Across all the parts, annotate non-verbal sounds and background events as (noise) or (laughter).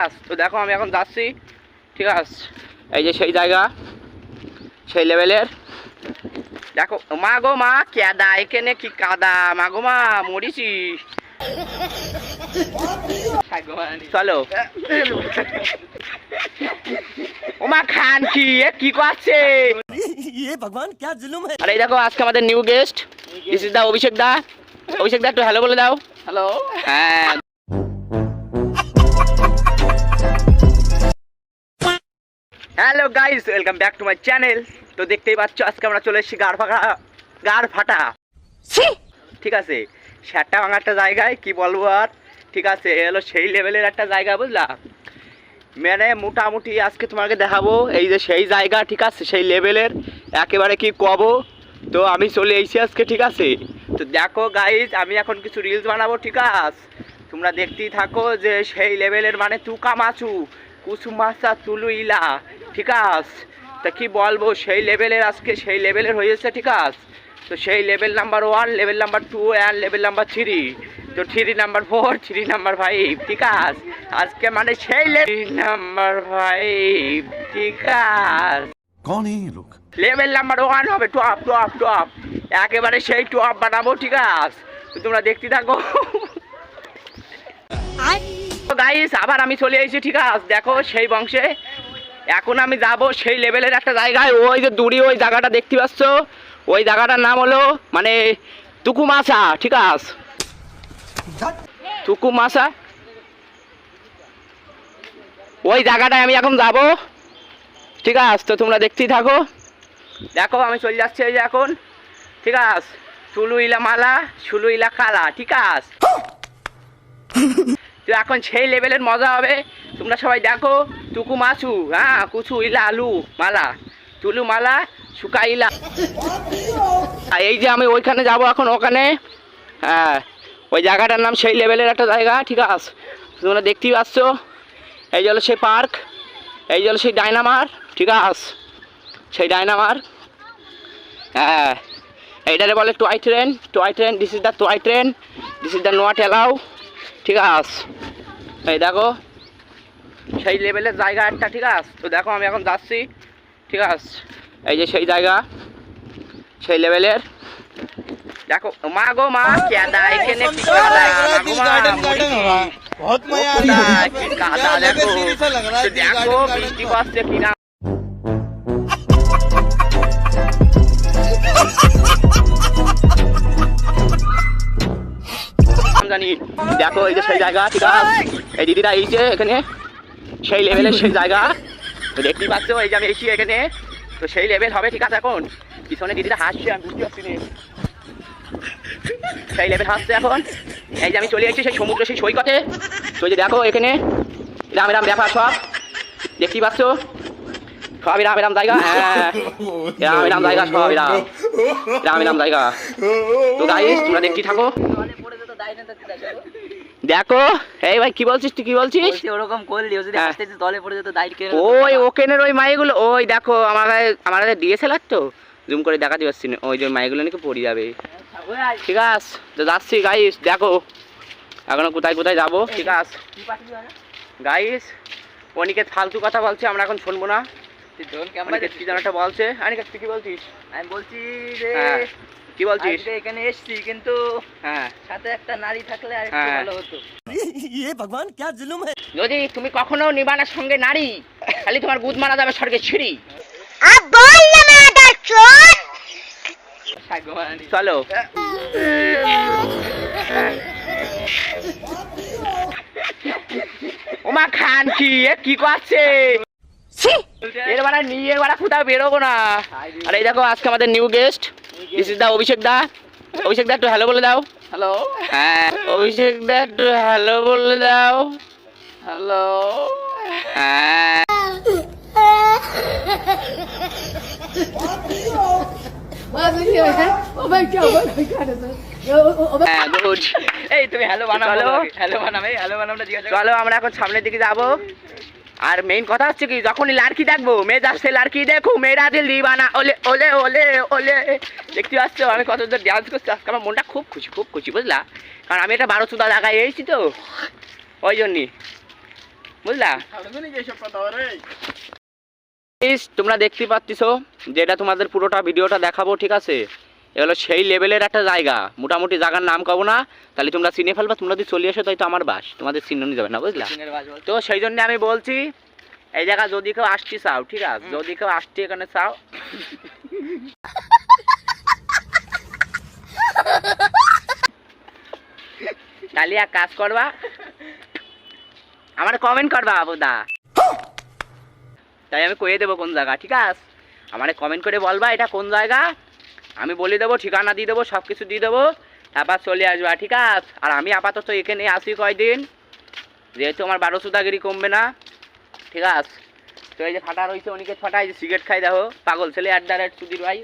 আস, তো দেখো আমি এখন যাচ্ছি ঠিক আছে এই যে সেই জায়গা সেই লেভেলের দেখো মা গো মা কেদা এখানে কি কাদা মা গো মা মরিছি চলো ওমা খান কি এ কি করছে ये भगवान क्या जुलुम है আর এই দেখো আজকে আমাদের new guest this is the Abhishek da Abhishek da একটু হ্যালো বলে দাও হ্যালো হ্যাঁ Hello guys welcome back to my channel. তো দেখতেই পাচ্ছ আজকে আমরা চলে এসেছি গাড় ফাটা গাড় ফাটা ঠিক আছে স্যারটা ভাঙা একটা জায়গায় কি বলব আর? ঠিক আছে এ হলো সেই লেভেলের একটা জায়গা বুঝলা? মানে মোটামুটি আজকে তোমাকে দেখাবো এই যে সেই জায়গা ঠিক আছে সেই লেভেলের একেবারে কি কব? তো আমি চলে এসেছি আজকে ঠিক আছে? তো দেখো গাইজ আমি এখন কিছু রিলস বানাবো ঠিক আছে? তোমরা দেখতেই থাকো যে সেই লেভেলের মানে তুকা মাছু কুসু মাছা তুলু ইলা ঠিক আছে। তা কি বলব সেই লেভেলের আজকে সেই লেভেলের হয়েছে ঠিক আছে। তো সেই level number one level number two and level number three তো three number four three number five ঠিক আছে। আজকে মানে সেই লেভেল নাম্বার ফাইভ ঠিক আছে। আমি চলে এসেছি ঠিক আছে। দেখো সেই বংশে। এখন আমি যাব সেই লেভেলের একটা জায়গায়। ওই যে দূরে ওই জায়গাটা দেখতে পাচ্ছ? ওই জায়গাটার নাম হলো মানে তুকুমাসা ঠিক আছে? তুকুমাসা ওই জায়গাটায় আমি এখন যাব, ঠিক আছে? তো তোমরা দেখতেই থাকো। দেখো, আমি চলে যাচ্ছি এই যে এখন, ঠিক আছে? চুলু ইলা মালা চুলু ইলা কালা ঠিক আছে? তো এখন সেই লেভেলের মজা হবে। তোমরা সবাই দেখো টুকু মাছু হ্যাঁ কুচু, ইলা, আলু, মালা, তুলু, মালা, শুকা, ইলা। আর এই যে আমি ওইখানে যাব এখন ওখানে হ্যাঁ ওই জায়গাটার নাম সেই লেভেলের একটা জায়গা, ঠিক আছে? তোমরা দেখতেই পাচ্ছ, এই হলো সেই পার্ক, এই হলো সেই ডাইনামার, ঠিক আছে? সেই ডাইনামার হ্যাঁ এইটারে বলে toy train toy train this is the toy train this is the not allow ঠিক আছে। এই দেখো সেই লেভেলের জায়গা একটা ঠিক আছে? তো দেখো আমি এখন যাচ্ছি ঠিক আছে? এই যে সেই জায়গা সেই লেভেলের দেখো মা গো মা কেদা এখানে দেখো। বৃষ্টি পাচ্ছে কিনা। (laughs) জানি। দেখো এই যে সেই জায়গা ঠিক আছে? এই! দিদিরা এই যে এখানে সেই লেভেলের সেই জায়গা। তো দেখতেই পাচ্ছ এই যে আমি এসি এখানে। তো সেই লেভেল হবে ঠিক আছে এখন? পিছনে দিদিরা হাসছে আমি বুঝতে পারছি না। সেই লেভেল হাসছে এখন। এই যে আমি চলে এসেছি সেই সমুদ্র সেই সৈকতে। তো যে দেখো এখানে রাম রাম ব্যাপার সব। দেখতেই পাচ্ছ? সব রাম রাম জায়গা। হ্যাঁ রাম রাম জায়গা সব রাম। রাম রাম জায়গা। তো গাইস তোমরা দেখতেই থাকো। দেখো। এই ভাই কি বলছিস তুই কি বলছিস? ওরকম করলি ও যদি হ্যাঁ। তলে পড়ে যেত দাইট কেন ওই ওকেনের ওই মাইগুলো ওই দেখো আমার আমার কাছে ডিএসএলআর তো? জুম করে দেখাতে পারছি না। ওই যে মাইগুলো নাকি পড়ে যাবে। ঠিক আছে তো যাচ্ছি গাইস দেখো। এখনও কোথায় কোথায় যাব? ঠিক আছে। গাইস অনিকেত ফালতু কথা বলছে আমরা এখন শুনব না। কি একটা বলছে। অনিকেত তুই কি বলছিস? আমি বলছি যে হ্যাঁ। কি বলছিস? এখানে এসছি কিন্তু হ্যাঁ। সাথে একটা নারী থাকলে আর হ্যাঁ। ভালো হতো। খান কি করছে? এর মানে নিয়ে এবার কোথাও বেরোবো না। আর এই দেখো আজকে আমাদের new guest this is the Abhishek da Abhishek da একটু হ্যালো বলে দাও। হ্যালো হ্যাঁ। অভিষেক দা একটু হ্যালো বলে দাও। হ্যালো হ্যাঁ এই তুমি হ্যালো চলো। হ্যালো বানাবে হ্যালো বানামটা জিজ্ঞাসা চলো আমরা এখন সামনের দিকে যাব। আর মেইন কথা হচ্ছে কি, যখনই লাড়কি দেখব মেয়ে যাচ্ছে লাড়কি দেখো, মেয়েরা দিল দিবানা, ওলে ওলে ওলে ওলে। দেখতে পাচ্ছ, আমি কত দূর ডান্স করছি, আজকে আমার মনটা খুব খুশি খুব খুশি, বুঝলা? কারণ আমি এটা বারো চুদা জায়গায় এসেছি তো, ওই জন্যই। বুঝলা? তোমরা দেখতে পাচ্ছিস যেটা তোমাদের পুরোটা ভিডিওটা দেখাবো, ঠিক আছে? এগুলো সেই লেভেলের একটা জায়গা। মোটামুটি জায়গার নাম কব না তাহলে তোমরা চিনে ফেলবা তোমরা যদি চলে এসো তাই তো আমার বাস তোমাদের চিহ্ন যাবে না বুঝলা? তো সেই জন্য আমি বলছি এই জায়গা যদি কেউ আসতে চাও ঠিক আছে? যদি কেউ আসতে এখানে চাও। তাহলে এক কাজ করবা আমার কমেন্ট করবা বাবুদা। তাই আমি কয়ে দেবো কোন জায়গা ঠিক আছে? আমারে কমেন্ট করে বলবা এটা কোন জায়গা আমি বলে দেবো, ঠিকানা দিয়ে দেবো সব কিছু দিয়ে দেবো, তারপর চলে আসবা। ঠিক আছে, আর আমি আপাতত এখানে আসি কয়দিন? যেহেতু আমার বারো সুদাগিরি কমবে না। ঠিক আছে। তো এই যে ফাটা রয়েছে অনেকে ফাটা এই যে সিগারেট খাই, দেখো, পাগল ছেলে আড্ডা রেট সুদির ভাই।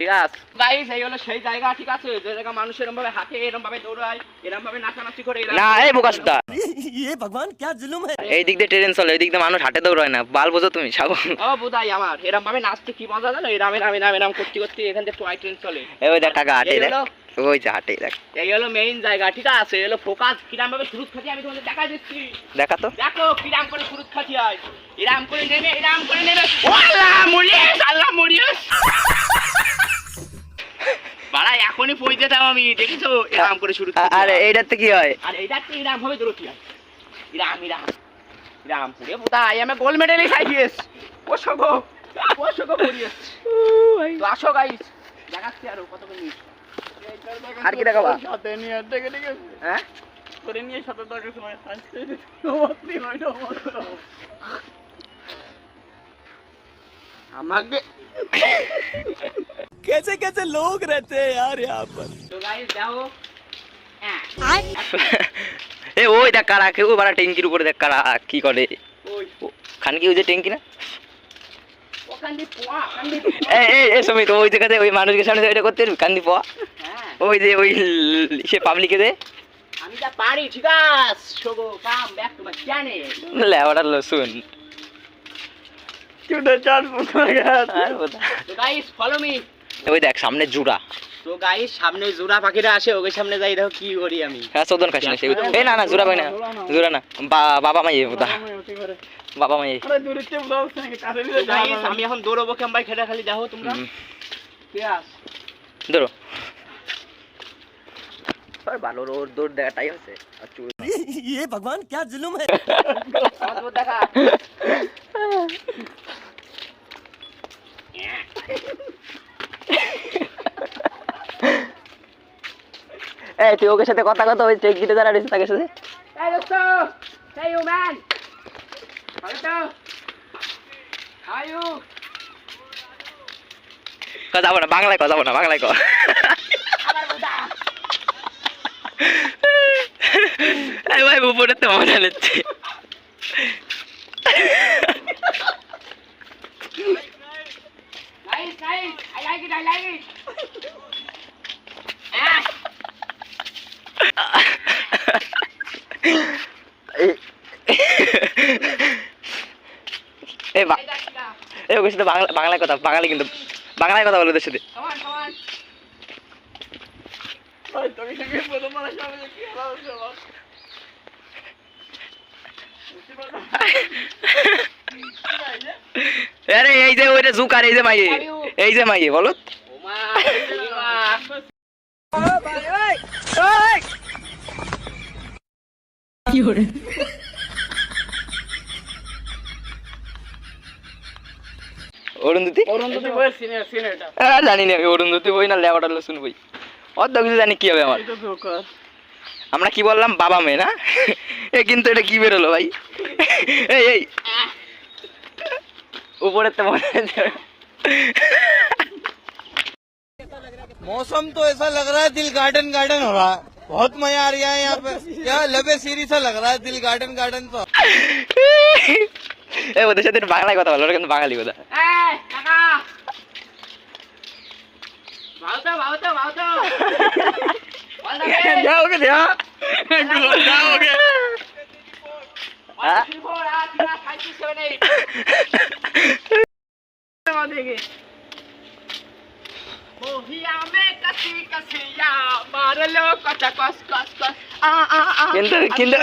ঠিক আছে? গাইস এই হলো সেই জায়গা ঠিক আছে? যে জায়গা মানুষ এরকম ভাবে হাঁটে এরকম ভাবে দৌড়ায় এরকম ভাবে নাচানাচি করে না এই বোকাসুদা এ ইয়ে ভগবান কি জুলুম হে এই দিক দিয়ে ট্রেন চলে এই দিক দিয়ে মানুষ হাঁটে দৌড়ায় না। বাল বোঝো তুমি সাবো ও বুদাই আমার এরকম ভাবে নাচতে কি মজা জানো? এরকম এরকম এরকম করতে করতে এখান থেকে টয় ট্রেন চলে। এই দেখ টাকা হাঁটে দেখ ওই যে হাটে দেখ। এই হলো মেইন জায়গা ঠিক আছে? এলো ফোকাস কিরাম ভাবে শুরু খাতি আমি তোমাদের দেখা দিচ্ছি। দেখা তো। দেখো কিরাম করে শুরু খাতি হয়। এরাম করে নেমে এরাম করে নেমে আল্লাহ মরিয়েস আল্লাহ মরিয়েস। বাড়া এখনই পৌঁছে দাও আমি দেখেছ? এরাম করে শুরু আরে এইটাতে কি হয়? আর এইটা তো ইরাম ভাবে দৌড়তি হয়? ইরাম ইরাম ইরাম পুরে পুতা আই এম গোল্ড মেডেলই খাইয়েস ও সগো ও সগো পড়িয়েস তো আসো গাইস দেখাচ্ছি আরও কত মিনিট আর কি দেখাবা সাথে নিয়ে ডেকে ডেকে হ্যাঁ করে নিয়ে সাথে দরকার সময় হাসতে হয় না আমাকে कैसे कैसे लोग रहते हैं यार यहाँ पर তো গাইস দেখো হ্যাঁ এ ওই দেখ কারা কেউ বারা ট্যাঙ্কির উপরে দেখ কারা কি করে ওই খান কি ওই যে ট্যাঙ্কি না ওখান দিয়ে পোয়া ওখান দিয়ে এ এ এ সমিত ওই জায়গাতে ওই মানুষকে সামনে দিয়ে ওইটা করতে পারবি কান্দি পাওয়া হ্যাঁ ওই যে ওই ল- সে পাবলিকে দে আমি যা পারি ঠিক আছে সগো come back to my channel. লেওয়াটা লসুন চুটা চার ফুট আর বোধ- তো গাইস ফলো মি ওই দেখ সামনে জুড়া তো গাইস সামনে জোড়া পাখিরা আসে ওকে সামনে যাই দেখো কি করি আমি। হ্যাঁ চোদন খাস না সে এ না না জুড়া ভাই না জুড়া না। বাবা মাই বোধা বাবা মাই আরে দূরে চেপ দাও নাকি? কাছে তো গাইস আমি এখন দৌড়বো কেমন খেলে খালি দেখো তোমরা। ঠিক আছে ধরো ভালো রোড দৌড় দেখাটাই হচ্ছে আর চুল ये भगवान क्या जुलुम है অদ্ভুত দেখা এই তুই ওকে সাথে কথা কথা ওই ট্রেক গিটে দাঁড়া রয়েছে তাকে সাথে Hey, doctor! Hey, you man! Doctor! How are you? কথা যাবো না বাংলায় কথা যাবো না বাংলায় কর আবার বুদা এই ভাই উপরে তো মজা নিচ্ছে বাংলা বাংলায় কথা বাঙালি কিন্তু বাংলায় কথা বলো ওদের সাথে কি সবার (laughs) আরে এই যে ওইটা জুকার এই যে মাইয়ে। এই যে মাইয়ে বলো। Oma! Oma! Arundhati Arundhati senior জানি না আমি অরুন্ধতি বই না লেবাটা লসুন বই। অত কিছু জানি কি হবে আমার এটা তো কর আমরা কি বললাম বাবা মেয়ে না এ কিন্তু এটা কি বেরোলো ভাই এই এই উপরে তো মনে হচ্ছে मौसम तो ऐसा लग रहा है दिल गार्डन गार्डन हो रहा है बहुत मजा आ रहा है यहाँ पे यहाँ लबे सीरी सा लग रहा है दिल गार्डन गार्डन तो এই ওদের সাথে একটু বাংলায় কথা বলো ওরা কিন্তু বাঙালি কথা વાવતો વાવતો વાવતો જાઓગે ત્યાં જાઓગે কিন্তু কিন্তু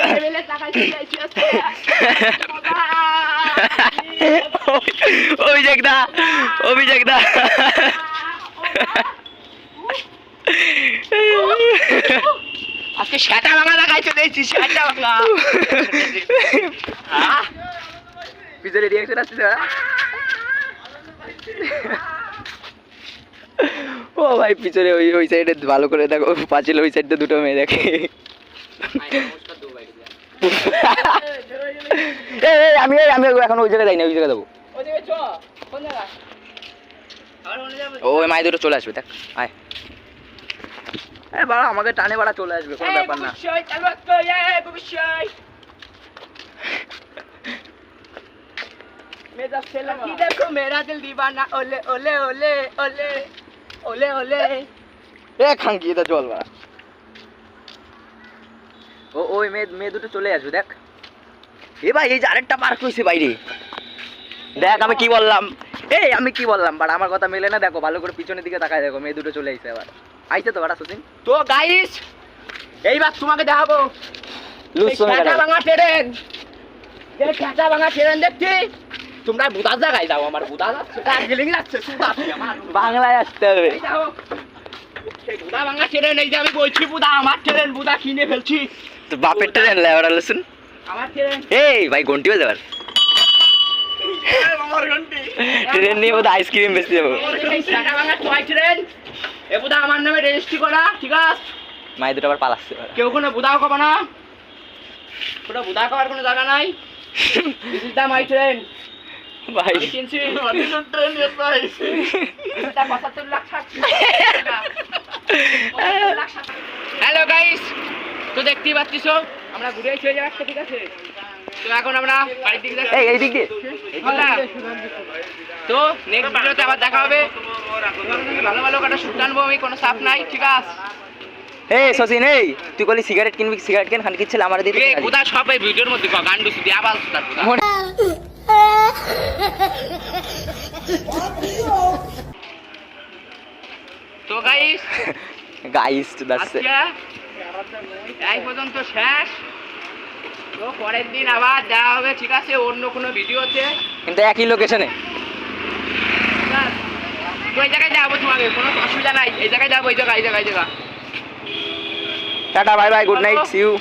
অভিষেক দা অভিষেক দা আজকে সেটা ভাঙা দেখাইছো দেখছি সেটা ভাঙা পিছনে রিয়াকশন আসছে না ও ভাই পিছনে ওই ওই সাইডে ভালো করে দেখো পাঁচিল ওই সাইডে দুটো মেয়ে দেখে। আমি আমি এখন ওই জায়গায় যাই না ওই জায়গায় যাব ও ওই মাই দুটো চলে আসবে দেখ আয়। আরে বাড়া আমাকে টানে বাড়া চলে আসবে কোনো ব্যাপার না। দেখো মেরা দিল দিবানা ওলে ওলে ওলে ওলে ওলে ওলে। এ খাঙ্কি এটা চল বাড়া। ও ওই মেয়ে মেয়ে দুটো চলে আসবে দেখ। এ ভাই এই যে আরেকটা পার্ক হয়েছে বাইরে। দেখ আমি কি বললাম? এই আমি কি বললাম বাড়া আমার কথা মেলে না দেখো ভালো করে পিছনের দিকে তাকায় দেখো মেয়ে দুটো চলে আইছে আবার। আইছে তো বাড়া সুচিন তো গাইস এইবার তোমাকে দেখাবো। খেঁচা ভাঙা ট্রেন যে খেঁচা ভাঙা ট্রেন দেখছি। তোমরা জায়গায় যাও আমার বুদা যাচ্ছে। দার্জিলিং যাচ্ছে বাংলায় আসতে হবে। বুদা ভাঙা ট্রেন এই যে আমি বলছি বুদা আমার ট্রেন বুদা কিনে ফেলছি। তো বাপের ট্রেন লেবার আমার ট্রেন এই ভাই ঘন্টি বাজে আবার ট্রেন নিয়ে বোধ আইসক্রিম বেশি যাব টয় ট্রেন এ বুদা আমার নামে রেজিস্ট্রি করা ঠিক আছে? মায়ের দুটো আবার পালাচ্ছে। কেউ কোনো বুদাও কবা না। বুদা কবার কোনো জায়গা নাই। This is the my train ভাই। কিনছি ট্রেন আইছে এটা লাখ হ্যালো গাইস তো দেখতেই পাচ্ছিস আমরা ঘুরে চলে যাওয়া ঠিক আছে? তো এখন আমরা বাড়ির দিকে এই এই দিক দিয়ে। তো নেক্সট ভিডিওতে আবার দেখা হবে। ভালো ভালো কটা শুট আনব আমি কোনো চাপ নাই ঠিক আছে এই সচিন এই তুই বলি সিগারেট কিনবি সিগারেট কেন খান কিচ্ছিল আমার দিদি এই সব এই ভিডিওর মধ্যে ক, গান বেশি আবার সুতার তো গাইস গাইস টু দ্যাটস এই পর্যন্ত শেষ। তো পরের দিন আবার দেওয়া হবে ঠিক আছে অন্য কোনো ভিডিওতে। কিন্তু একই লোকেশনে তো এই জায়গায় যাব তোমাকে কোনো অসুবিধা নাই। এই জায়গায় যাব এই জায়গায় এই জায়গায় এই জায়গা tata bye bye good night see you